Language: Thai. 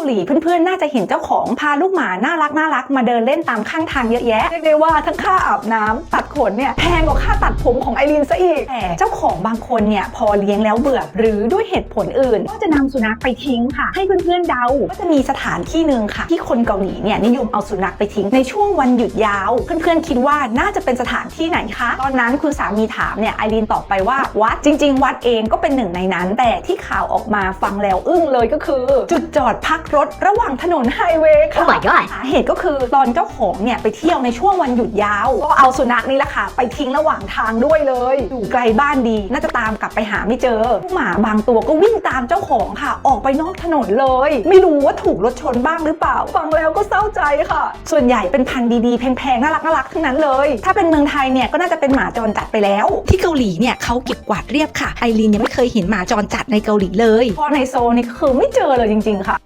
เกาหลีเพื่อนๆ น่าจะเห็นเจ้าของพาลูกหมาน่ารักน่ารักมาเดินเล่นตามข้างทางเยอะแยะเรียกได้ว่าทั้งค่าอาบน้ำตัดขนเนี่ยแพงกว่าค่าตัดผมของไอรีนซะอีกแต่เจ้าของบางคนเนี่ยพอเลี้ยงแล้วเบื่อหรือด้วยเหตุผลอื่น ก็จะนำสุนัขไปทิ้งค่ะ ให้เพื่อนๆเดาก็จะมีสถานที่หนึ่งค่ะ ที่คนเกาหลีเนี่ยนิยมเอาสุนัขไปทิ้งในช่วงวันหยุดยาว เพื่อนๆคิดว่าน่าจะเป็นสถานที่ไหนคะตอนนั้นคุณสามีถามเนี่ยไอรีนตอบไปว่าวัดจริง ๆ วัดเองก็เป็นหนึ่งในนั้น แต่ที่ข่าวออกมาฟังแล้วอึ้งเลยก็คือ จุดจอดพักรถระหว่างถนนไฮเวย์ค่ะ Oh my god สาเหตุก็คือตอนเจ้าของเนี่ยไปเที่ยวในช่วงวันหยุดยาว ก็เอาสุนัขนี่แหละค่ะ ไปทิ้งระหว่างทางด้วยเลย อยู่ไกลบ้านดี น่าจะตามกลับไปหาไม่เจอผู้หมาบางตัวก็วิ่งตามเจ้าของค่ะ ออกไปนอกถนนเลย ไม่รู้ว่าถูกรถชนบ้างหรือเปล่า ฟังแล้วก็เศร้าใจค่ะ ส่วนใหญ่เป็นพันธุ์ดีๆ แพงๆ น่ารักน่ารักๆทั้งนั้นเลย ถ้าเป็นเมืองไทยเนี่ยก็น่าจะเป็นหมาจรจัดไปแล้ว ที่เกาหลีเนี่ยเขาเก็บกวาดเรียบค่ะไอรีนยังไม่เคยเห็นหมาจรจัดในเกาหลีเลยเพราะในโซนนี่ก็คือไม่เจอเลยจริง ๆค่ะ